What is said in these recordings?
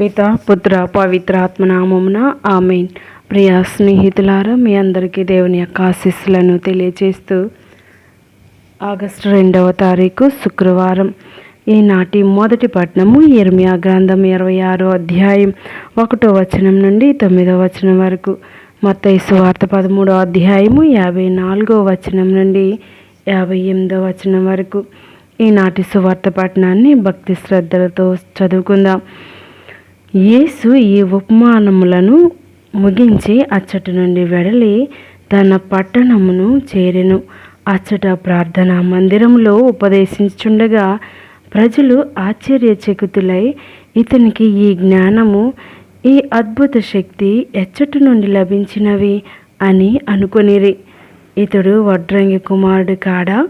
పిత పుత్ర పవిత్ర ఆత్మనామమున ఆమెన్. ప్రియ స్నేహితులారా మీ అందరికీ దేవుని యొక్క ఆశీస్సులను తెలియజేస్తూ ఆగస్టు రెండవ తారీఖు శుక్రవారం. ఈనాటి మొదటి పట్నము ఇర్మియా గ్రంథం ఇరవై ఆరో అధ్యాయం ఒకటో వచనం నుండి తొమ్మిదో వచనం వరకు. మత్తైసు వార్త పదమూడో అధ్యాయము యాభై నాలుగో వచనం నుండి యాభై ఎనిమిదో వచనం వరకు. ఈనాటి సువార్త పట్టణాన్ని భక్తి శ్రద్ధలతో చదువుకుందాం. యేసు ఈ ఉపమానములను ముగించి అచ్చటి నుండి వెడలి తన పట్టణమును చేరెను. అచ్చట ప్రార్థన మందిరంలో ఉపదేశించుండగా ప్రజలు ఆశ్చర్యచకితులై ఇతనికి ఈ జ్ఞానము ఈ అద్భుత శక్తి ఎచ్చటి నుండి లభించినవి అని అనుకొనిరి. ఇతడు వడ్రంగి కుమారుడు కాడా?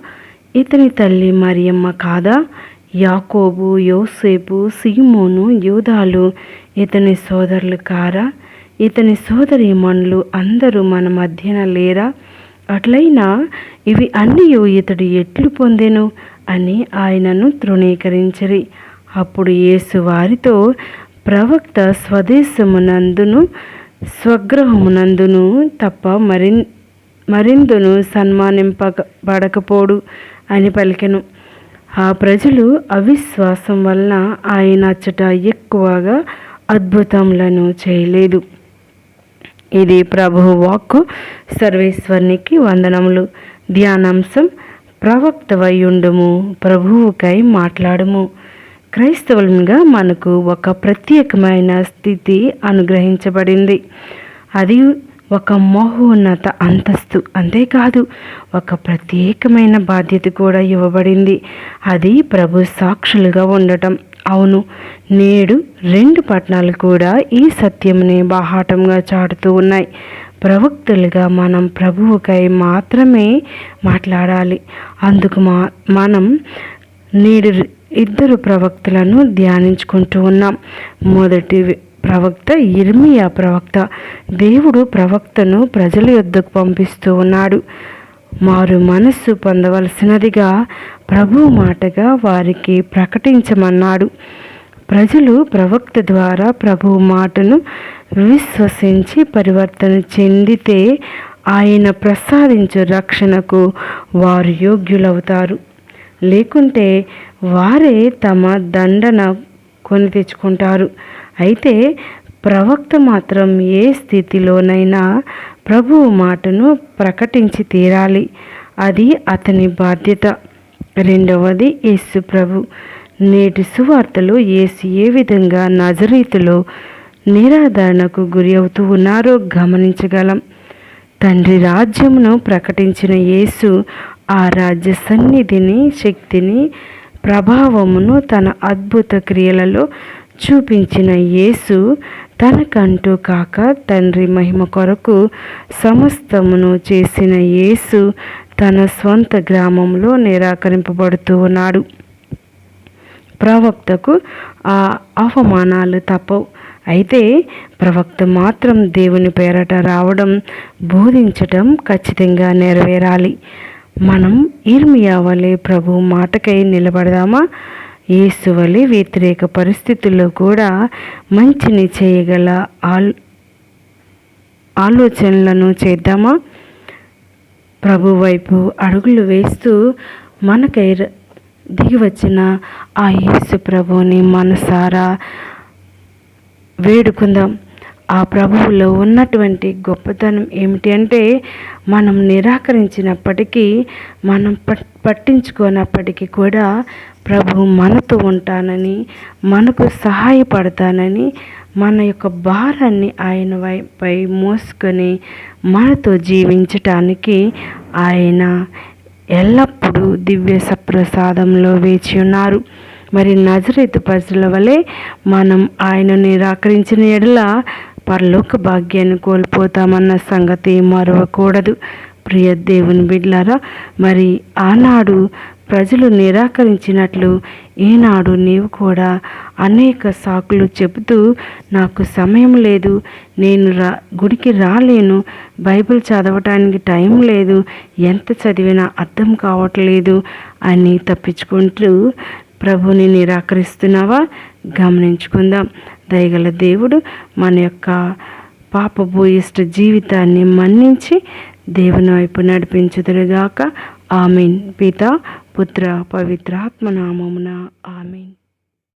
ఇతని తల్లి మరియమ్మ కాదా? యాకోబు యోసేపు సీమోను యూదాలు ఇతని సోదరులు కారా? ఇతని సోదరీమణులు అందరూ మన మధ్యన లేరా? అట్లయినా ఇవి అన్నీ ఇతడు ఎట్లు పొందెను అని ఆయనను తృణీకరించరి. అప్పుడు యేసు వారితో ప్రవక్త స్వదేశమునందును స్వగ్రహమునందును తప్ప మరి మరిందును సన్మానింపబడకపోడు అని పలికెను. ఆ ప్రజలు అవిశ్వాసం వలన ఆయన అచ్చట ఎక్కువగా అద్భుతములను చేయలేదు. ఇది ప్రభు వాక్కు సర్వేశ్వరునికి వందనములు. ధ్యానాంశం ప్రవక్తవయుండుము ప్రభువుకై మాట్లాడము. క్రైస్తవులుగా మనకు ఒక ప్రత్యేకమైన స్థితి అనుగ్రహించబడింది. అది ఒక మహోన్నత అంతస్తు. అంతేకాదు ఒక ప్రత్యేకమైన బాధ్యత కూడా ఇవ్వబడింది. అది ప్రభు సాక్షులుగా ఉండటం. అవును నేడు రెండు పట్టణాలు కూడా ఈ సత్యంని బాహాటంగా చాటుతూ ఉన్నాయి. ప్రవక్తులుగా మనం ప్రభువుకై మాత్రమే మాట్లాడాలి. అందుకు మా మనం నేడు ఇద్దరు ప్రవక్తలను ధ్యానించుకుంటూ ఉన్నాం. మొదటి ప్రవక్త ఇర్మియా ప్రవక్త. దేవుడు ప్రవక్తను ప్రజల యొద్దకు పంపిస్తూ ఉన్నాడు. మారు మనస్సు పొందవలసినదిగా ప్రభు మాటగా వారికి ప్రకటించమన్నాడు. ప్రజలు ప్రవక్త ద్వారా ప్రభు మాటను విశ్వసించి పరివర్తన చెందితే ఆయన ప్రసాదించు రక్షణకు వారు యోగ్యులవుతారు. లేకుంటే వారే తమ దండన కొని తెచ్చుకుంటారు. అయితే ప్రవక్త మాత్రం ఏ స్థితిలోనైనా ప్రభువు మాటను ప్రకటించి తీరాలి. అది అతని బాధ్యత. రెండవది యేసు ప్రభు. నేటి సువార్తలు యేసు ఏ విధంగా నజరీతులో నిరాదరణకు గురి అవుతూ ఉన్నారో గమనించగలం. తండ్రి రాజ్యమును ప్రకటించిన యేసు ఆ రాజ్య సన్నిధిని శక్తిని ప్రభావమును తన అద్భుత క్రియలలో చూపించిన యేసు తనకంటూ కాక తండ్రి మహిమ కొరకు సమస్తమును చేసిన యేసు తన స్వంత గ్రామంలో నిరాకరింపబడుతూ ఉన్నాడు. ప్రవక్తకు ఆ అవమానాలు తప్పవు. అయితే ప్రవక్త మాత్రం దేవుని పేరట రావడం బోధించటం ఖచ్చితంగా నెరవేరాలి. మనం ఇర్మియా వలె ప్రభు మాటకై నిలబడదామా? యేసు వలె వ్యతిరేక పరిస్థితుల్లో కూడా మంచిని చేయగల ఆల్ ఆలోచనలను చేద్దామా? ప్రభు వైపు అడుగులు వేస్తూ మనకై దిగి వచ్చిన ఆ యేసు ప్రభుని మనసారా వేడుకుందాం. ఆ ప్రభువులో ఉన్నటువంటి గొప్పతనం ఏమిటి అంటే మనం నిరాకరించినప్పటికీ మనం పట్టించుకోనప్పటికీ కూడా ప్రభు మనతో ఉంటానని మనకు సహాయపడతానని మన యొక్క భారాన్ని ఆయన వైపై మోసుకొని మనతో జీవించటానికి ఆయన ఎల్లప్పుడూ దివ్య సప్రసాదంలో వేచి ఉన్నారు. మరి నజరేతు ప్రజల వలె మనం ఆయన నిరాకరించిన ఎడల పరలోక భాగ్యాన్ని కోల్పోతామన్న సంగతి మరవకూడదు. ప్రియ దేవుని బిడ్లారా మరి ఆనాడు ప్రజలు నిరాకరించినట్లు ఈనాడు నీవు కూడా అనేక సాకులు చెబుతూ నాకు సమయం లేదు నేను రా గుడికి రాలేను బైబిల్ చదవటానికి టైం లేదు ఎంత చదివినా అర్థం కావట్లేదు అని తప్పించుకుంటూ ప్రభుని నిరాకరిస్తున్నావా? గమనించుకుందాం. దయగల దేవుడు మన యొక్క పాపభూయిష్ట జీవితాన్ని మన్నించి దేవుని వైపు నడిపించుదురుగాక. ఆమెన్. పిత పుత్ర పవిత్రాత్మ నామమున ఆమెన్.